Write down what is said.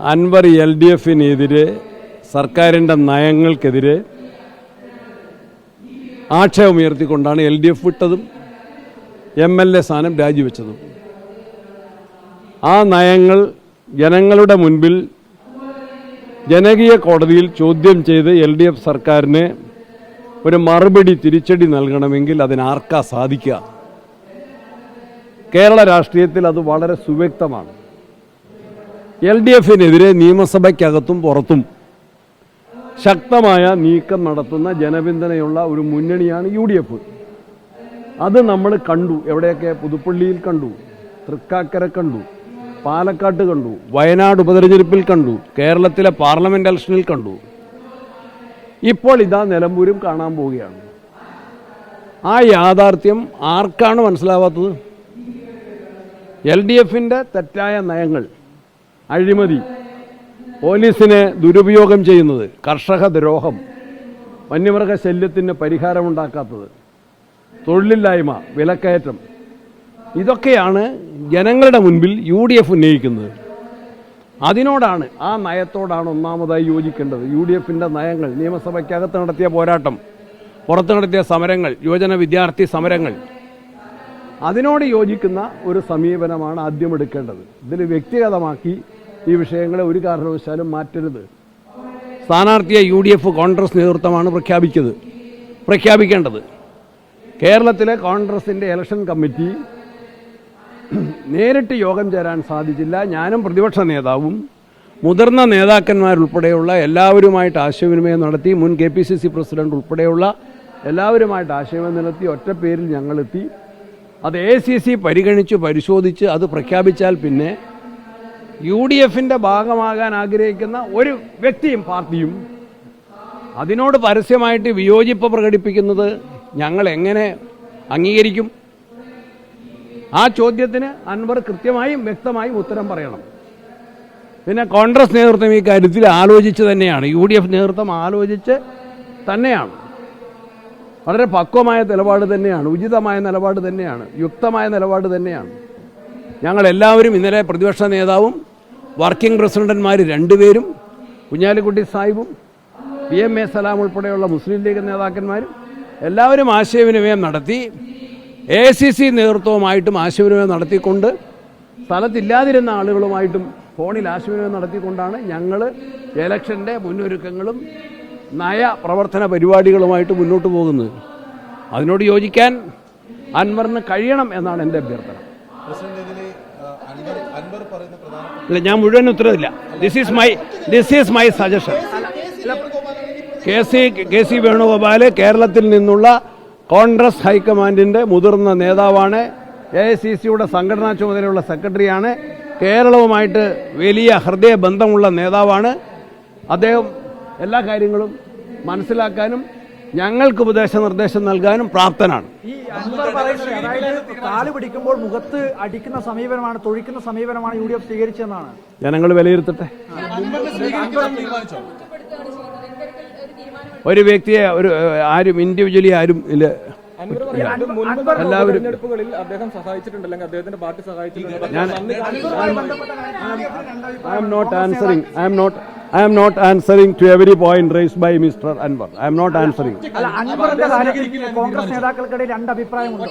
Anwar L D എഫിനെതിരെ സർക്കാരിന്റെ നയങ്ങൾക്കെതിരെ ആക്ഷേപമുയർത്തിക്കൊണ്ടാണ് എൽ ഡി എഫ് വിട്ടതും എം എൽ എ സ്ഥാനം രാജിവെച്ചതും. ആ നയങ്ങൾ ജനങ്ങളുടെ മുൻപിൽ ജനകീയ കോടതിയിൽ ചോദ്യം ചെയ്ത് എൽ ഡി എഫ് സർക്കാരിന് ഒരു മറുപടി തിരിച്ചടി നൽകണമെങ്കിൽ അതിനാർക്കാ സാധിക്കുക? കേരള രാഷ്ട്രീയത്തിൽ അത് വളരെ സുവ്യക്തമാണ്. എൽ ഡി എഫിനെതിരെ നിയമസഭയ്ക്കകത്തും പുറത്തും ശക്തമായ നീക്കം നടത്തുന്ന ജനപിന്തുണയുള്ള ഒരു മുന്നണിയാണ് യു ഡി എഫ്. അത് നമ്മൾ കണ്ടു. എവിടെയൊക്കെ? പുതുപ്പള്ളിയിൽ കണ്ടു. തൃക്കാക്കര കണ്ടു. പാലക്കാട്ട് കണ്ടു. വയനാട് ഉപതെരഞ്ഞെടുപ്പിൽ കണ്ടു. കേരളത്തിലെ പാർലമെന്റ് ഇലക്ഷനിൽ കണ്ടു. ഇപ്പോൾ ഇതാ നിലമ്പൂരും കാണാൻ പോവുകയാണ്. ആ യാഥാർത്ഥ്യം ആർക്കാണ് മനസ്സിലാവാത്തത്? എൽ ഡി എഫിന്റെ തെറ്റായ നയങ്ങൾ. അഴിമതി പോലീസിനെ ദുരുപയോഗം ചെയ്യുന്നത് കർഷക ദ്രോഹം വന്യമൃഗ ശല്യത്തിന് പരിഹാരമുണ്ടാക്കാത്തത് തൊഴിലില്ലായ്മ വിലക്കയറ്റം ഇതൊക്കെയാണ് ജനങ്ങളുടെ മുൻപിൽ യു ഡി എഫ് ഉന്നയിക്കുന്നത്. അതിനോടാണ് ആ നയത്തോടാണ് ഒന്നാമതായി യോജിക്കേണ്ടത്. യു ഡി എഫിന്റെ നയങ്ങൾ നിയമസഭയ്ക്കകത്ത് നടത്തിയ പോരാട്ടം പുറത്ത് നടത്തിയ സമരങ്ങൾ യുവജന വിദ്യാർത്ഥി സമരങ്ങൾ അതിനോട് യോജിക്കുന്ന ഒരു സമീപനമാണ് ആദ്യം എടുക്കേണ്ടത്. ഇതിൽ വ്യക്തിഗതമാക്കി ഈ വിഷയങ്ങളെ ഒരു കാരണവശാലും മാറ്റരുത്. സ്ഥാനാർത്ഥിയെ യു ഡി എഫ് കോൺഗ്രസ് നേതൃത്വമാണ് പ്രഖ്യാപിച്ചത്. പ്രഖ്യാപിക്കേണ്ടത്. കേരളത്തിലെ കോൺഗ്രസിന്റെ ഇലക്ഷൻ കമ്മിറ്റി നേരിട്ട് യോഗം ചേരാൻ സാധിച്ചില്ല. ഞാനും പ്രതിപക്ഷ നേതാവും മുതിർന്ന നേതാക്കന്മാരുൾപ്പെടെയുള്ള എല്ലാവരുമായിട്ട് ആശയവിനിമയം നടത്തി മുൻ K P C C president ഉൾപ്പെടെയുള്ള എല്ലാവരുമായിട്ട് ആശയവിനിമയം നടത്തി ഒറ്റ പേരിൽ ഞങ്ങളെത്തി. അത് എ സി സി പരിഗണിച്ച് പരിശോധിച്ച് അത് പ്രഖ്യാപിച്ചാൽ പിന്നെ യു ഡി എഫിന്റെ ഭാഗമാകാൻ ആഗ്രഹിക്കുന്ന ഒരു വ്യക്തിയും പാർട്ടിയും അതിനോട് പരസ്യമായിട്ട് വിയോജിപ്പ് പ്രകടിപ്പിക്കുന്നത് ഞങ്ങൾ എങ്ങനെ അംഗീകരിക്കും? ആ ചോദ്യത്തിന് അൻവർ കൃത്യമായും വ്യക്തമായും ഉത്തരം പറയണം. പിന്നെ കോൺഗ്രസ് നേതൃത്വം ഈ കാര്യത്തിൽ ആലോചിച്ച് തന്നെയാണ്. യു ഡി എഫ് നേതൃത്വം ആലോചിച്ച് തന്നെയാണ്. വളരെ പക്വമായ നിലപാട് തന്നെയാണ് ഉചിതമായ നിലപാട് തന്നെയാണ് യുക്തമായ നിലപാട് തന്നെയാണ്. ഞങ്ങളെല്ലാവരും ഇന്നലെ പ്രതിപക്ഷ നേതാവും വർക്കിംഗ് പ്രസിഡന്റന്മാർ രണ്ടുപേരും കുഞ്ഞാലിക്കുട്ടി സാഹിബും പി എം എ സലാം ഉൾപ്പെടെയുള്ള മുസ്ലിം ലീഗ് നേതാക്കന്മാരും എല്ലാവരും ആശയവിനിമയം നടത്തി എ സി സി നേതൃത്വവുമായിട്ടും ആശയവിനിമയം നടത്തിക്കൊണ്ട് സ്ഥലത്തില്ലാതിരുന്ന ആളുകളുമായിട്ടും ഫോണിൽ ആശയവിനിമയം നടത്തിക്കൊണ്ടാണ് ഞങ്ങൾ എലക്ഷന്റെ മുന്നൊരുക്കങ്ങളും നയ പ്രവർത്തന പരിപാടികളുമായിട്ട് മുന്നോട്ട് പോകുന്നത്. അതിനോട് യോജിക്കാൻ അൻവറിന് കഴിയണം എന്നാണ് എന്റെ അഭ്യർത്ഥന. ഇല്ല ഞാൻ മുഴുവൻ ഉത്തരവില്ല. This is my this is my suggestion K C K C Venugopal കേരളത്തിൽ നിന്നുള്ള കോൺഗ്രസ് ഹൈക്കമാൻഡിന്റെ മുതിർന്ന നേതാവാണ് എ ഐ സി സിയുടെ സംഘടനാ ചുമതലയുള്ള സെക്രട്ടറിയാണ് കേരളവുമായിട്ട് വലിയ ഹൃദയ ബന്ധമുള്ള നേതാവാണ്. അദ്ദേഹം എല്ലാ കാര്യങ്ങളും മനസ്സിലാക്കാനും ഞങ്ങൾക്ക് ഉപദേശ നിർദ്ദേശം നൽകാനും പ്രാപ്തനാണ്. ഈ അൻവർ പറയുന്നത് അതായത് കാൽ പിടിക്കുമ്പോൾ മുഖത്ത് അടിക്കുന്ന സമീപനമാണ് തൊഴിക്കുന്ന സമീപനമാണ് യു ഡി എഫ് സ്വീകരിച്ചതെന്നാണ്. ജനങ്ങൾ വിലയിരുത്തട്ടെ. തീരുമാനിച്ചോ ഒരു വ്യക്തിയെ ഒരു ആരും ഇൻഡിവിജ്വലി ആരും ഇല്ല. എല്ലാവരും അദ്ദേഹം സഹായിച്ചിട്ടുണ്ട് അല്ലെങ്കിൽ അദ്ദേഹത്തിന്റെ പാർട്ടി സഹായിച്ചിട്ടുണ്ട്? ഞാൻ I'm not answering I'm not I'm not answering to every point raise by mister Anvar I'm not answering Congress നേതാക്കൾക്കിടയിൽ രണ്ട് അഭിപ്രായമുണ്ടോ